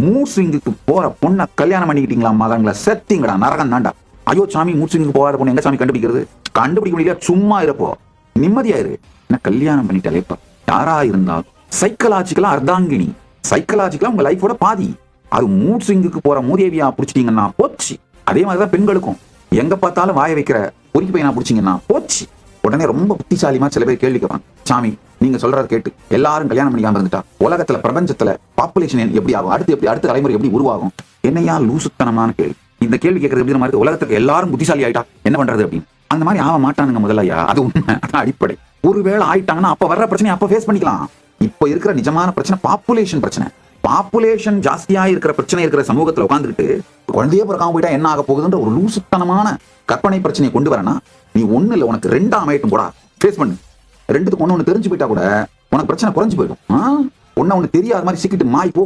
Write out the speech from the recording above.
மூசிங்குக்கு போற பொண்ணை கல்யாணம் பண்ணிக்கிட்டீங்களா மகன்களை? செத்திங்கடா நரகம் தாண்டா ஐயோ சாமி மூட் போகாத பொண்ணு எங்க சாமி கண்டுபிடிக்கிறது? கண்டுபிடிக்க முடியல சும்மா இருப்போ. நிம்மதியா இரு என்ன கல்யாணம் பண்ணிட்டாலே யாரா இருந்தாலும். சைக்கலாஜிக்கலா அர்த்தாங்கினி சைக்கலாஜிக்கலா உங்க லைஃபோட பாதி. அது மூட் ஸ்விங்குக்கு போற மூதேவியா பிடிச்சிட்டீங்கன்னா போச்சு. அதே மாதிரிதான் பெண்களுக்கும். எங்க பார்த்தாலும் வாய வைக்கிற பொறுக்கி பையனா பிடிச்சிங்கன்னா போச்சு. உடனே ரொம்ப புத்திசாலிமா சில பேர் கேள்வி கேட்பாங்க. சாமி நீங்க சொல்றத கேட்டு எல்லாரும் கல்யாணம் பண்ணிக்காம இருந்துட்டா உலகத்துல பிரபஞ்சத்துல பாப்புலேஷன் எப்படி ஆகும்? அடுத்து எப்படி அடுத்த தலைமுறை எப்படி உருவாகும்? என்னையா லூசுத்தனமான கேள்வி இந்த கேள்வி கேட்கறது எப்படி மாதிரி உலகத்துக்கு எல்லாரும் புத்திசாலி ஆயிட்டா என்ன பண்றது அப்படின்னு? அந்த மாதிரி ஆக மாட்டானுங்க முதல்லையா அது உண்மை. அதான் அடிப்படை. ஒருவேளை ஆயிட்டாங்கன்னா அப்ப வர்ற பிரச்சனை அப்ப ஃபேஸ் பண்ணிக்கலாம். இப்ப இருக்கிற நிஜமான பிரச்சனை பாப்புலேஷன் பிரச்சனை. பாப்புலேஷன் ஜாஸ்தியா இருக்கிற பிரச்சனை இருக்கிற சமூகத்துல உட்காந்துக்கிட்டு குழந்தையே பிறக்காம போயிட்டா என்ன ஆக போகுதுன்ற ஒரு லூசுத்தனமான கற்பனை பிரச்சனையை கொண்டு வரனா நீ ஒண்ணு இல்ல உனக்கு ரெண்டா அமையட்டும் கூட ஃபேஸ் பண்ணு. ரெண்டுத்துக்கு ஒன்று ஒன்று தெரிஞ்சு போயிட்டா கூட உனக்கு பிரச்சனை குறைஞ்சு போயிடும். ஒன்னு ஒண்ணு தெரியாத மாதிரி சிக்கிட்டு மாய் போ.